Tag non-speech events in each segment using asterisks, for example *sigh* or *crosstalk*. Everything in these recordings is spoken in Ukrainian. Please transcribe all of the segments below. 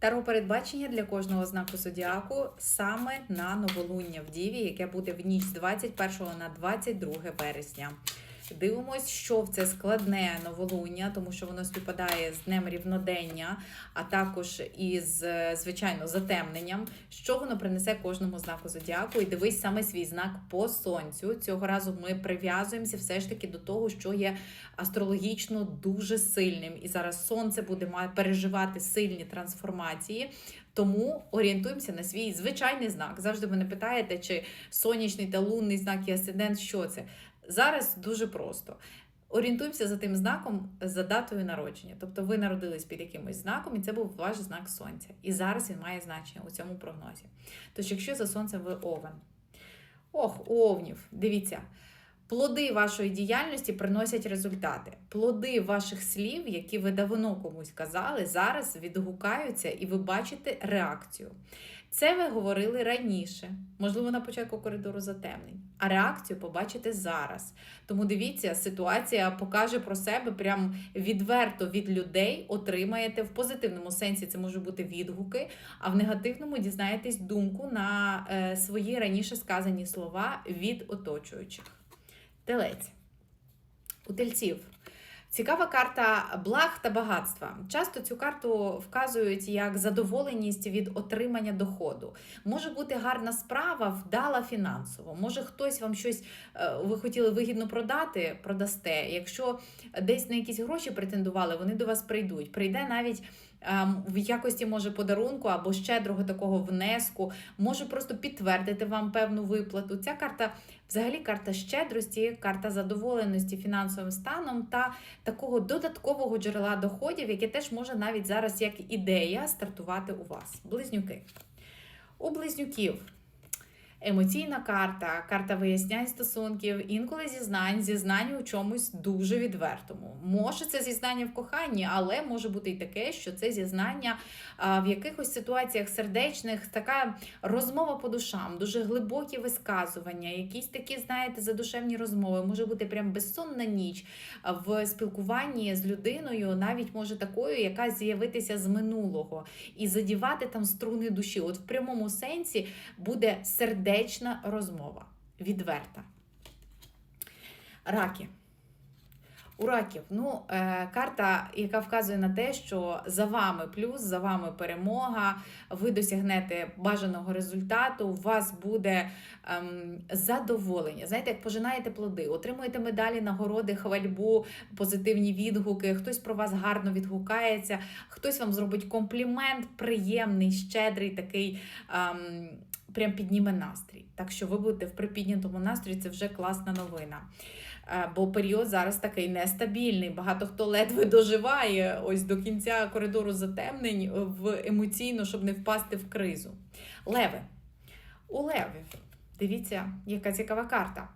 Таро передбачення для кожного знаку зодіаку саме на новолуння в Діві, яке буде в ніч з 21 на 22 вересня. Дивимось, що в це складне новолуння, тому що воно співпадає з днем рівнодення, а також із, звичайно, затемненням, що воно принесе кожному знаку зодіаку. І дивись саме свій знак по сонцю. Цього разу ми прив'язуємося все ж таки до того, що є астрологічно дуже сильним. І зараз сонце буде переживати сильні трансформації. Тому орієнтуємося на свій звичайний знак. Завжди мене питаєте, чи сонячний та лунний знак і асцендент, що це? Зараз дуже просто. Орієнтуємося за тим знаком за датою народження. Тобто ви народились під якимось знаком, і це був ваш знак сонця. І зараз він має значення у цьому прогнозі. Тож, якщо за сонцем ви овен, ох, овнів, дивіться. Плоди вашої діяльності приносять результати. Плоди ваших слів, які ви давно комусь казали, зараз відгукаються і ви бачите реакцію. Це ви говорили раніше, можливо, на початку коридору затемнень, а реакцію побачите зараз. Тому дивіться, ситуація покаже про себе прям відверто від людей. Отримаєте в позитивному сенсі це можуть бути відгуки, а в негативному дізнаєтесь думку на е, свої раніше сказані слова від оточуючих. Телець. У тельців. Цікава карта благ та багатства. Часто цю карту вказують як задоволеність від отримання доходу. Може бути гарна справа, вдала фінансово. Може хтось вам щось е, ви хотіли вигідно продати, продасте. Якщо десь на якісь гроші претендували, вони до вас прийдуть. Прийде навіть в якості може подарунку або щедрого такого внеску, може просто підтвердити вам певну виплату. Ця карта взагалі карта щедрості, карта задоволеності фінансовим станом та такого додаткового джерела доходів, яке теж може навіть зараз як ідея стартувати у вас. Близнюки. У близнюків. Емоційна карта, карта вияснянь стосунків, інколи зізнань, зізнання у чомусь дуже відвертому. Може, це зізнання в коханні, але може бути і таке, що це зізнання в якихось ситуаціях сердечних, така розмова по душам, дуже глибокі висказування, якісь такі, знаєте, задушевні розмови. Може бути прям безсонна ніч в спілкуванні з людиною, навіть може такою, яка з'явитися з минулого, і задівати там струни душі. От в прямому сенсі буде сердечна розмова, відверта. Раки. У раків, ну, е, карта, яка вказує на те, що за вами плюс, за вами перемога, ви досягнете бажаного результату, у вас буде ем, задоволення. Знаєте, як пожинаєте плоди, отримуєте медалі, нагороди, хвальбу, позитивні відгуки, хтось про вас гарно відгукається, хтось вам зробить комплімент, приємний, щедрий, такий. Ем, Прям підніме настрій. Так що ви будете в припіднятому настрої, це вже класна новина. Е, Бо період зараз такий нестабільний. Багато хто ледве доживає ось до кінця коридору затемнень в емоційно, щоб не впасти в кризу. Леви. У левів. Дивіться, яка цікава карта.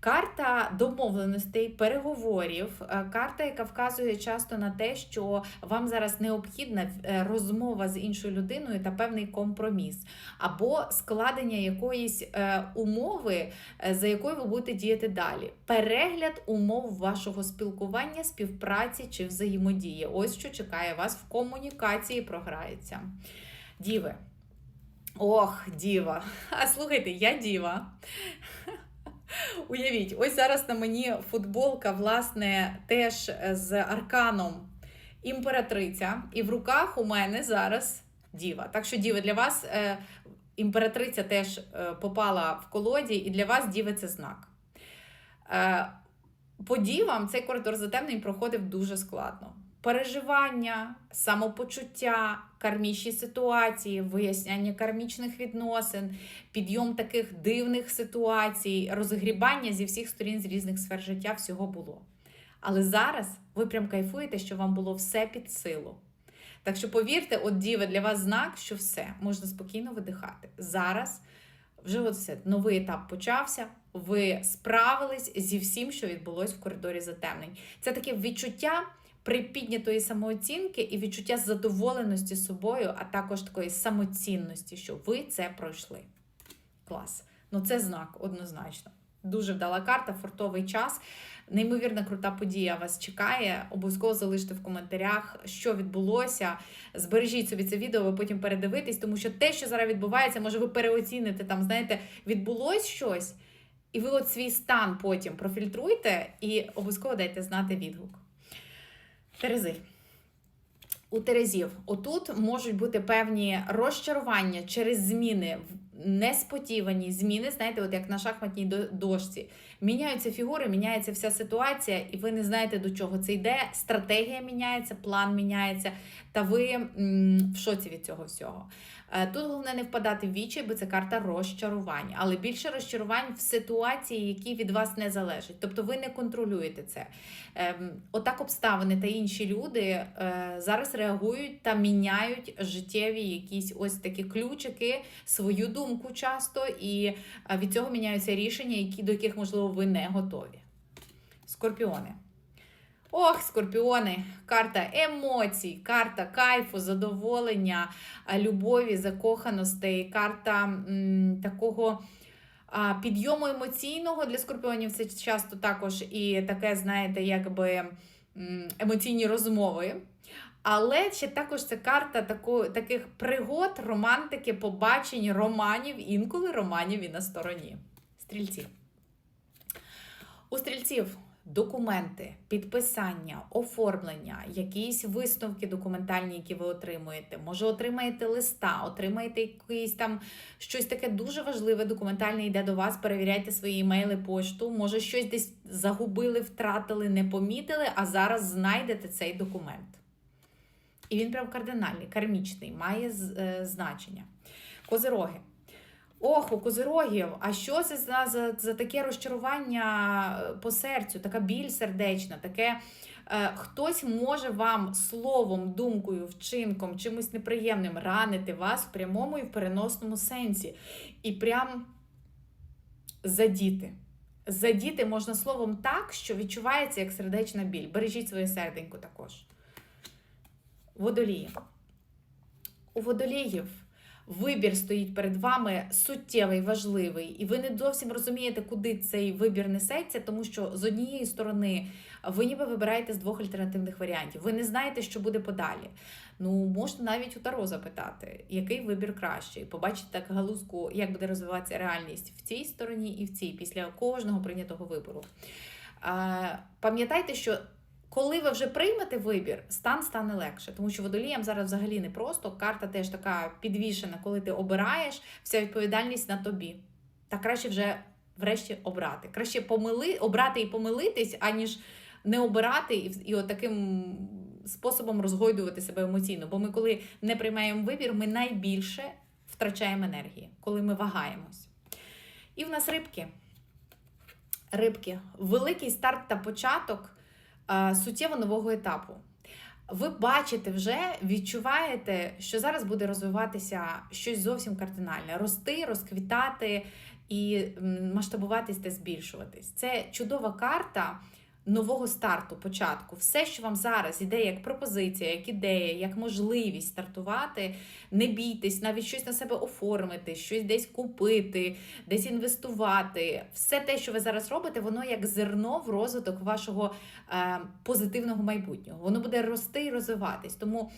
Карта домовленостей, переговорів, е, карта, яка вказує часто на те, що вам зараз необхідна е, розмова з іншою людиною та певний компроміс, або складення якоїсь е, умови, за якою ви будете діяти далі. Перегляд умов вашого спілкування, співпраці чи взаємодії. Ось що чекає вас в комунікації, програється. Діви. Ох, діва. *laughs* А слухайте, я діва. *laughs* *laughs* Уявіть, ось зараз на мені футболка, власне, теж з арканом імператриця, і в руках у мене зараз діва. Так що, діви, для вас е, імператриця теж е, попала в колоді, і для вас діви це знак. Е, по дівам цей коридор затемнень проходив дуже складно. Переживання, самопочуття, кармічні ситуації, виясняння кармічних відносин, підйом таких дивних ситуацій, розгрібання зі всіх сторін з різних сфер життя всього було. Але зараз ви прям кайфуєте, що вам було все під силу. Так що повірте, от діви для вас знак, що все, можна спокійно видихати. Зараз вже от все, новий етап почався. Ви справились зі всім, що відбулось в коридорі затемнень. Це таке відчуття припіднятої самооцінки і відчуття задоволеності собою, а також такої самоцінності, що ви це пройшли. Клас. Ну, це знак однозначно. Дуже вдала карта, фортовий час. Неймовірно крута подія вас чекає. Обов'язково залиште в коментарях, що відбулося. Збережіть собі це відео, ви потім передивитесь, тому що те, що зараз відбувається, може ви переоціните там, знаєте, відбулось щось, і ви от свій стан потім профільтруйте і обов'язково дайте знати відгук. Терези. У Терезів отут можуть бути певні розчарування через зміни, несподівані зміни, знаєте, от як на шахматній до- дошці. Міняються фігури, міняється вся ситуація, і ви не знаєте, до чого це йде. Стратегія міняється, план міняється, та ви в шоці від цього всього. Е, Тут головне не впадати в вічі, бо це карта розчарувань, але більше розчарувань в ситуації, які від вас не залежать. Тобто ви не контролюєте це. Ем, Отак обставини та інші люди е, зараз реагують та міняють життєві якісь ось такі ключики, свою думку часто, і е, від цього міняються рішення, які, до яких, можливо, ви не готові. Скорпіони. Ох, скорпіони, карта емоцій, карта кайфу, задоволення, любові, закоханостей, карта м, такого а, підйому емоційного для скорпіонів. Це часто також і таке, знаєте, якби емоційні розмови. Але ще також це карта тако, таких пригод, романтики, побачень, романів, інколи романів і на стороні. Стрільці. У стрільців документи, підписання, оформлення, якісь висновки документальні, які ви отримуєте. Може, отримаєте листа, отримаєте якийсь там щось таке дуже важливе, документальне йде до вас, перевіряйте свої емейли, пошту. Може, щось десь загубили, втратили, не помітили, а зараз знайдете цей документ. І він прям кардинальний, кармічний, має е, значення. Козироги. Ох, у козирогів, а що це за, за, за таке розчарування е, по серцю, така біль сердечна, таке е, хтось може вам словом, думкою, вчинком, чимось неприємним ранити вас в прямому і в переносному сенсі. І прям задіти. Задіти можна словом так, що відчувається як сердечна біль. Бережіть своє серденько також. Водолії. У водоліїв вибір стоїть перед вами суттєвий, важливий, і ви не зовсім розумієте, куди цей вибір несеться, тому що з однієї сторони ви ніби вибираєте з двох альтернативних варіантів. Ви не знаєте, що буде подалі. Ну, можна навіть у Таро запитати, який вибір кращий. Побачити так галузку, як буде розвиватися реальність в цій стороні і в цій, після кожного прийнятого вибору. Пам'ятайте, що коли ви вже приймете вибір, стан стане легше, тому що водоліям зараз взагалі не просто. Карта теж така підвішена, коли ти обираєш, вся відповідальність на тобі. Та краще вже врешті обрати. Краще помили, обрати і помилитись, аніж не обирати і, і отаким способом розгойдувати себе емоційно. Бо ми, коли не приймаємо вибір, ми найбільше втрачаємо енергії, коли ми вагаємось. І в нас рибки. Рибки, великий старт та початок суттєво нового етапу. Ви бачите вже, відчуваєте, що зараз буде розвиватися щось зовсім кардинальне, рости, розквітати і масштабуватись та збільшуватись. Це чудова карта нового старту, початку. Все, що вам зараз іде як пропозиція, як ідея, як можливість стартувати, не бійтесь, навіть щось на себе оформити, щось десь купити, десь інвестувати. Все те, що ви зараз робите, воно як зерно в розвиток вашого е, позитивного майбутнього. Воно буде рости і розвиватись. Тому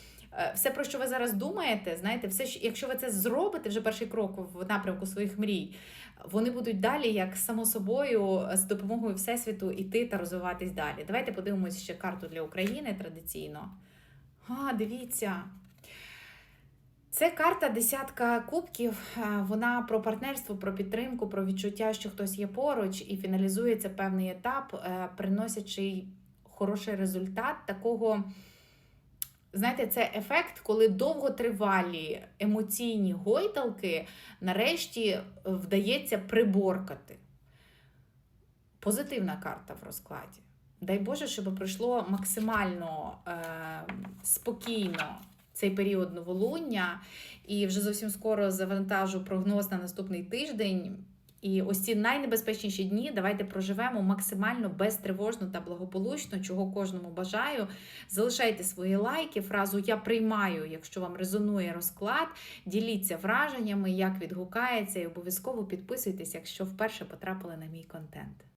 все, про що ви зараз думаєте, знаєте, все, що- якщо ви це зробите, вже перший крок в напрямку своїх мрій, вони будуть далі, як само собою, з допомогою Всесвіту іти та розвиватись далі. Давайте подивимося ще карту для України традиційно. А, дивіться. Це карта десятка кубків. Е, Вона про партнерство, про підтримку, про відчуття, що хтось є поруч, і фіналізується певний етап, е, приносячи хороший результат такого. Знаєте, це ефект, коли довготривалі емоційні гойдалки нарешті вдається приборкати. Позитивна карта в розкладі. Дай Боже, щоб пройшло максимально е, спокійно цей період новолуння, і вже зовсім скоро завантажу прогноз на наступний тиждень. І ось ці найнебезпечніші дні давайте проживемо максимально безтривожно та благополучно, чого кожному бажаю. Залишайте свої лайки, фразу Я приймаю, якщо вам резонує розклад. Діліться враженнями, як відгукається, і обов'язково підписуйтесь, якщо вперше потрапили на мій контент.